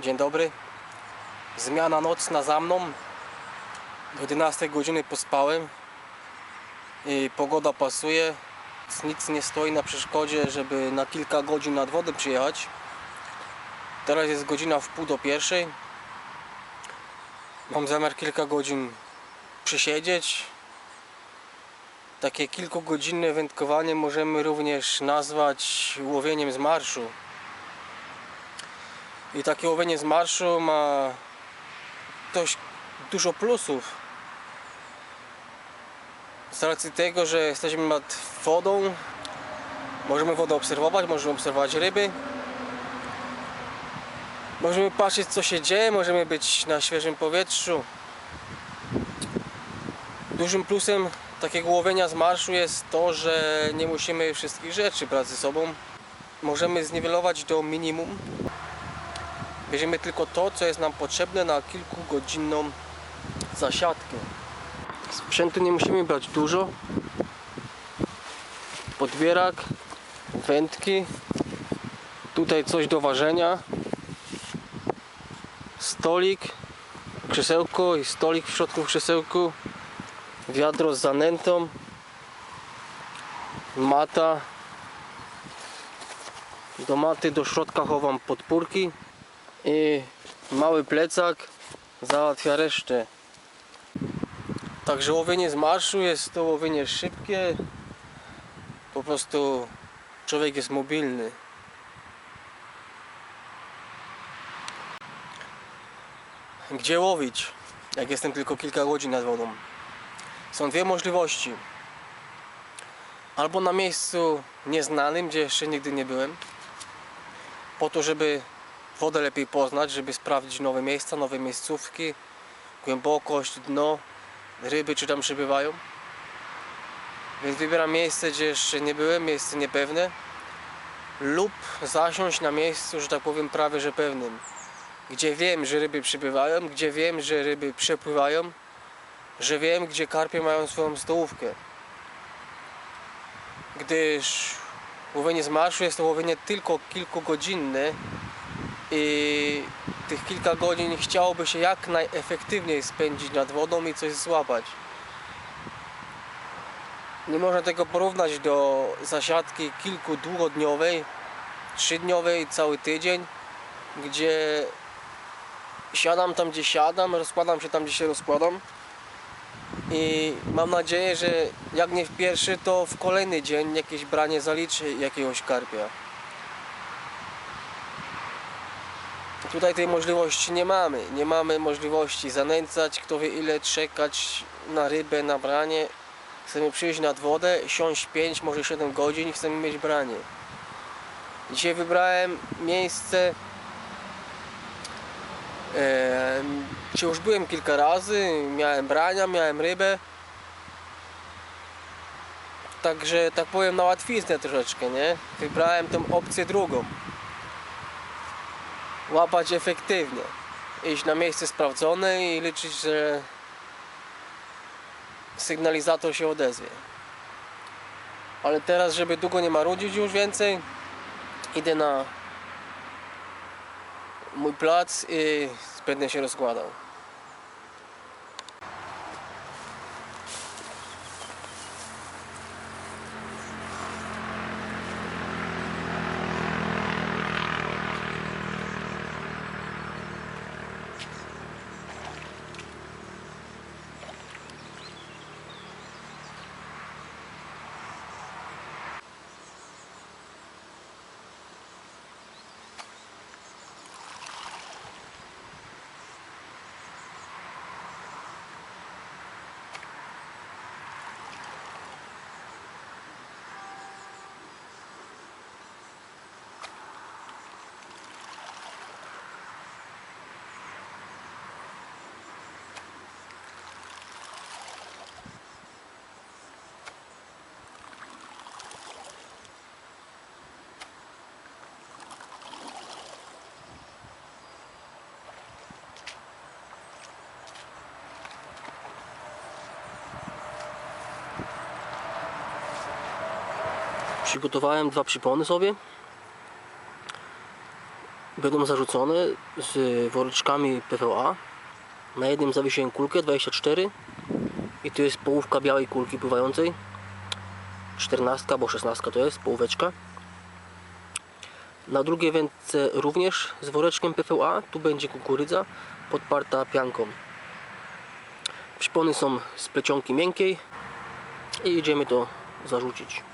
Dzień dobry. Zmiana nocna za mną. Do 11 godziny pospałem. I pogoda pasuje. Nic nie stoi na przeszkodzie, żeby na kilka godzin nad wodę przyjechać. Teraz jest godzina w pół do pierwszej. Mam zamiar kilka godzin przysiedzieć. Takie kilkugodzinne wędkowanie możemy również nazwać łowieniem z marszu. I takie łowienie z marszu ma dość dużo plusów. Z racji tego, że jesteśmy nad wodą, możemy wodę obserwować, możemy obserwować ryby. Możemy patrzeć co się dzieje, możemy być na świeżym powietrzu. Dużym plusem takiego łowienia z marszu jest to, że nie musimy wszystkich rzeczy brać ze sobą. Możemy zniwelować do minimum Bierzemy tylko to, co jest nam potrzebne na kilkugodzinną zasiadkę. Sprzętu nie musimy brać dużo. Podbierak, wędki, tutaj coś do ważenia, stolik, krzesełko i stolik w środku krzesełku, wiadro z zanętą, mata. Do maty do środka chowam podpórki i mały plecak załatwia resztę. Także łowienie z marszu jest to łowienie szybkie. Po prostu człowiek jest mobilny. Gdzie łowić, jak jestem tylko kilka godzin nad wodą? Są dwie możliwości. Albo na miejscu nieznanym, gdzie jeszcze nigdy nie byłem, po to, żeby wodę lepiej poznać, żeby sprawdzić nowe miejsca, nowe miejscówki, głębokość, dno, ryby czy tam przybywają. Więc wybieram miejsce, gdzie jeszcze nie byłem, miejsce niepewne lub zasiąść na miejscu, że tak powiem, prawie że pewnym, gdzie wiem, że ryby przybywają, gdzie wiem, że ryby przepływają, że wiem, gdzie karpie mają swoją stołówkę. Gdyż łowienie z marszu jest to łowienie tylko kilkugodzinne, i tych kilka godzin chciałoby się jak najefektywniej spędzić nad wodą i coś złapać. Nie można tego porównać do zasiadki kilku długodniowej, trzydniowej, cały tydzień, gdzie siadam tam gdzie siadam, rozkładam się tam gdzie się rozkładam i mam nadzieję, że jak nie w pierwszy, to w kolejny dzień jakieś branie zaliczy jakiegoś karpia. Tutaj tej możliwości nie mamy. Nie mamy możliwości zanęcać, kto wie ile czekać na rybę, na branie. Chcemy przyjść nad wodę, siąść 5, może 7 godzin i chcemy mieć branie. Dzisiaj wybrałem miejsce, e, gdzie już byłem kilka razy, miałem brania, miałem rybę. Także tak powiem na łatwiznę troszeczkę, nie? Wybrałem tą opcję drugą łapać efektywnie. Iść na miejsce sprawdzone i liczyć, że sygnalizator się odezwie. Ale teraz, żeby długo nie marudzić już więcej, idę na mój plac i będę się rozkładał. Przygotowałem dwa przypony sobie. będą zarzucone z woreczkami PVA. Na jednym zawiesiłem kulkę 24 i tu jest połówka białej kulki pływającej. 14 albo 16 to jest, połóweczka. Na drugiej wędce również z woreczkiem PVA. Tu będzie kukurydza podparta pianką. Szpony są z plecionki miękkiej i idziemy to zarzucić.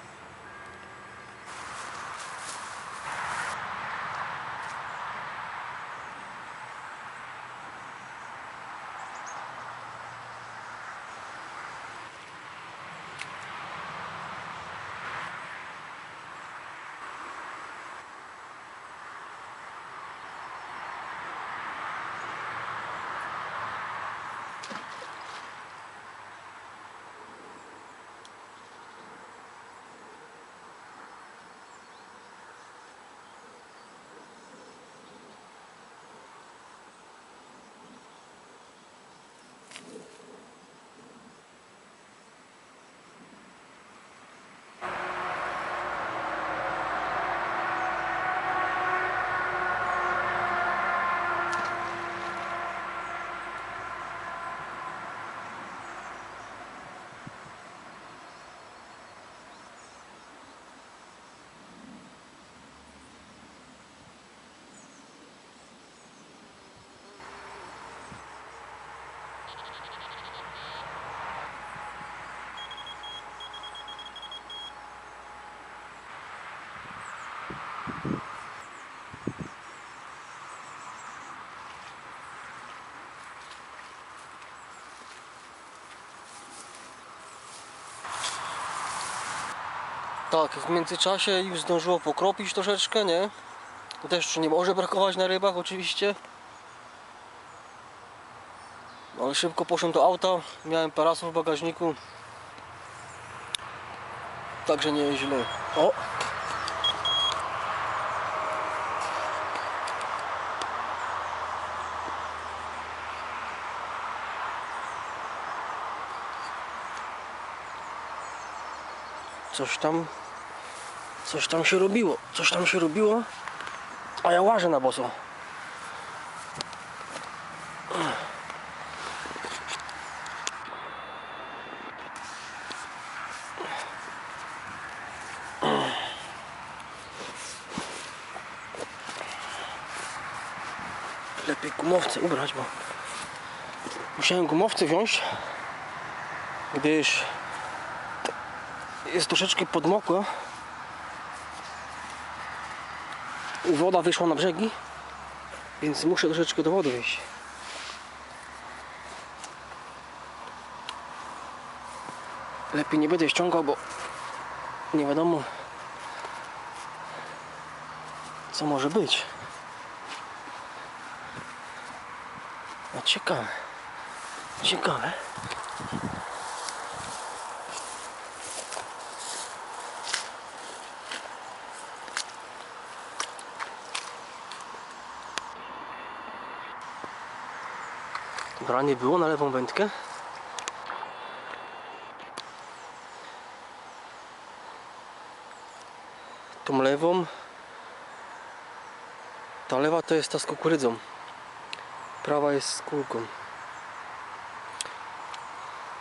Tak, w międzyczasie już zdążyło pokropić troszeczkę, nie? Deszczu nie może brakować na rybach oczywiście. Ale szybko poszłem do auta, miałem parasol w bagażniku. Także nie jest źle. O! Coś tam Coś tam się robiło, coś tam się robiło, a ja łażę na boso. Lepiej gumowce ubrać, bo musiałem gumowce wziąć, gdyż jest troszeczkę podmokła. Woda wyszła na brzegi, więc muszę troszeczkę do wody wyjść. Lepiej nie będę ściągał, bo nie wiadomo co może być. No ciekawe. Ciekawe. Dobra, nie było na lewą wędkę. Tą lewą. Ta lewa to jest ta z kukurydzą. Prawa jest z kulką.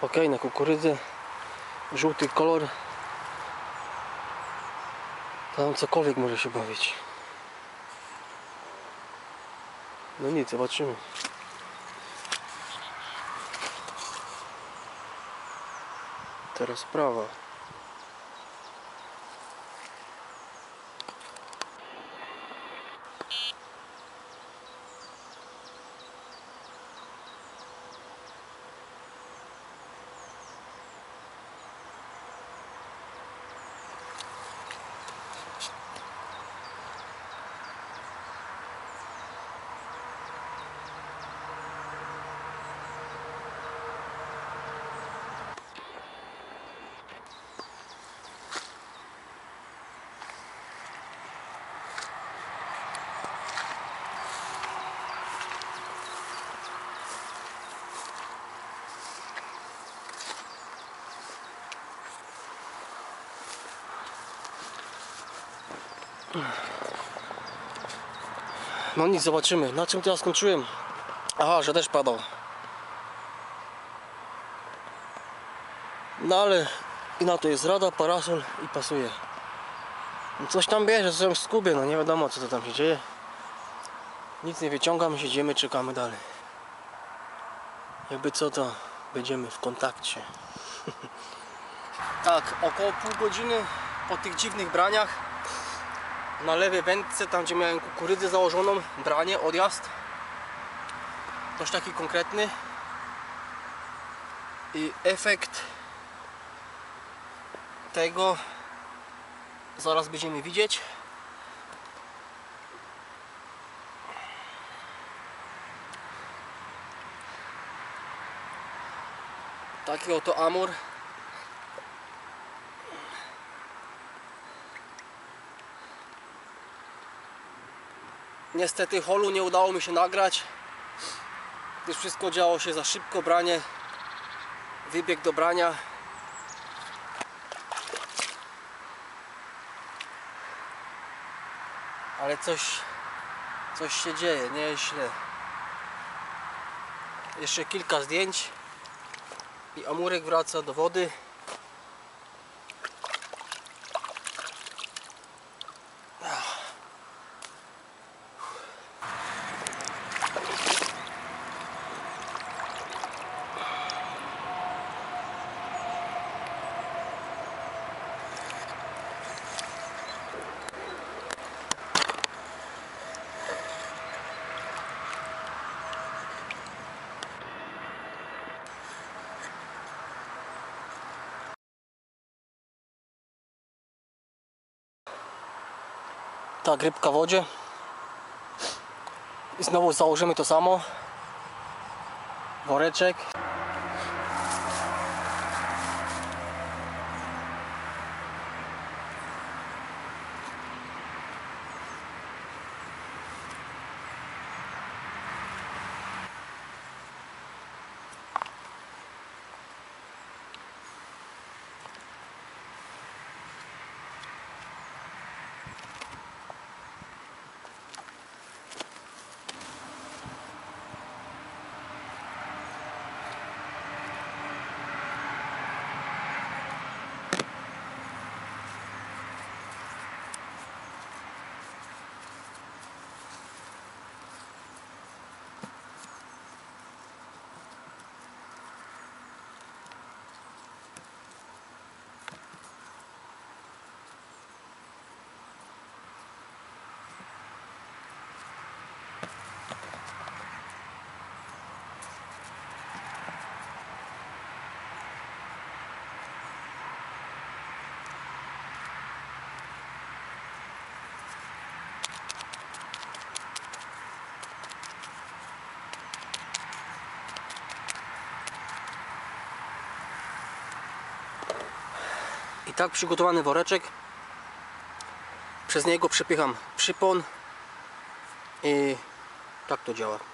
Ok, na kukurydzę. Żółty kolor. Tam cokolwiek może się bawić. No nic, zobaczymy. Teraz prawa. No nic, zobaczymy. Na czym teraz skończyłem? Aha, że też padał. No ale i na to jest rada, parasol i pasuje. No coś tam bierze, coś tam skubie, no nie wiadomo co to tam się dzieje. Nic nie wyciągam, siedzimy, czekamy dalej. Jakby co to, będziemy w kontakcie. tak, około pół godziny po tych dziwnych braniach na lewej wędce, tam gdzie miałem kukurydzę założoną, branie, odjazd. Dość taki konkretny. I efekt tego zaraz będziemy widzieć. Taki oto amur. Niestety holu nie udało mi się nagrać, gdyż wszystko działo się za szybko, branie, wybieg do brania. Ale coś, coś się dzieje, nie jest źle. Jeszcze kilka zdjęć i amurek wraca do wody. Tak, rybka w wodzie. I znowu założymy to samo. Woreczek. Tak przygotowany woreczek. Przez niego przepycham przypon i tak to działa.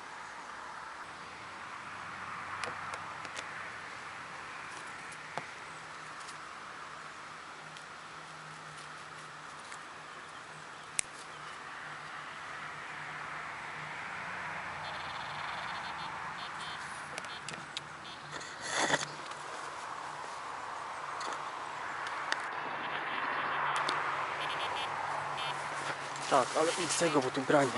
Tak, ale nic z tego, bo tu branie.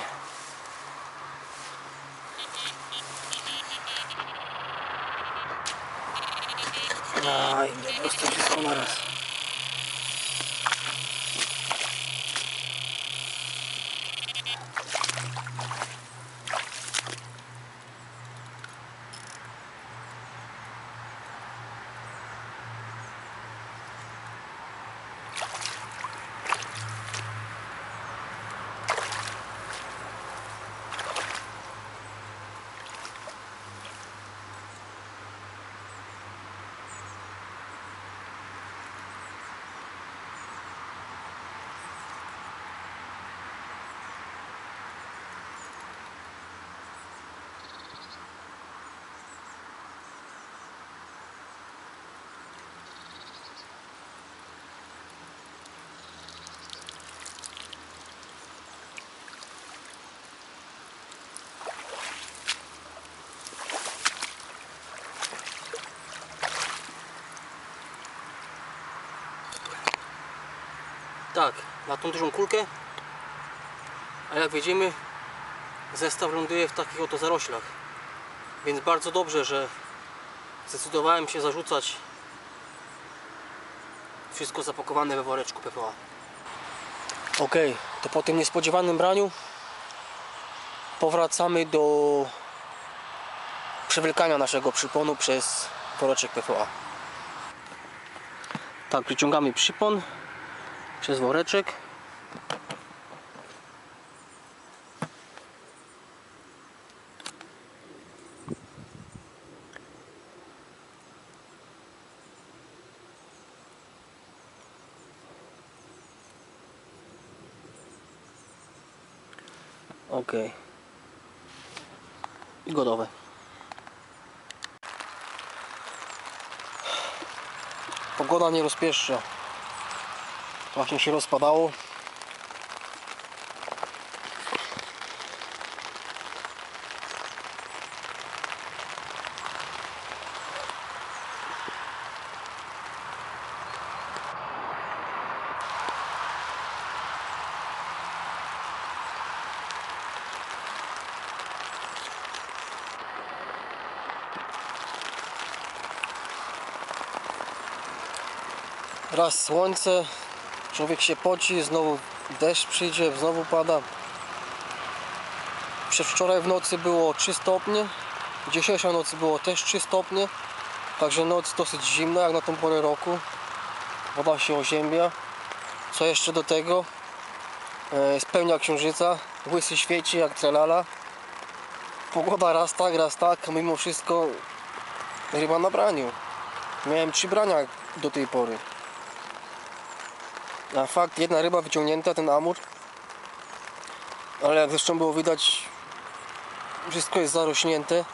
Aj, po prostu wszystko naraz. Tak, na tą dużą kulkę. A jak widzimy, zestaw ląduje w takich oto zaroślach. Więc bardzo dobrze, że zdecydowałem się zarzucać wszystko zapakowane we woreczku PVA. Ok, to po tym niespodziewanym braniu powracamy do przewlekania naszego przyponu przez woreczek PVA. Tak, wyciągamy przypon przez woreczek. Ok. I gotowe. Pogoda nie rozpieszcza. Właśnie się rozpadało. Raz słońce, człowiek się poci, znowu deszcz przyjdzie, znowu pada. Przedwczoraj w nocy było 3 stopnie, dzisiejszej nocy było też 3 stopnie, także noc dosyć zimna jak na tą porę roku. Woda się oziębia. Co jeszcze do tego? E, Spełnia księżyca, łysy świeci jak trelala. Pogoda raz tak, raz tak, mimo wszystko ryba na braniu. Miałem trzy brania do tej pory. A fakt, jedna ryba wyciągnięta, ten amur. Ale jak zresztą było widać, wszystko jest zarośnięte.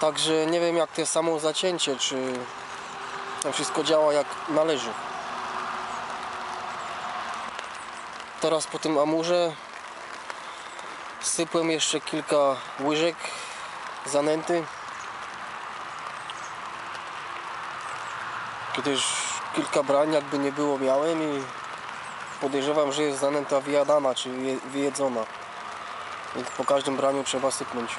Także nie wiem jak to samo zacięcie, czy to wszystko działa jak należy. Teraz po tym amurze sypłem jeszcze kilka łyżek zanęty. Kiedyś kilka brań jakby nie było miałem i podejrzewam, że jest zanęta wyjadana czy je- wyjedzona. Więc po każdym braniu trzeba sypnąć.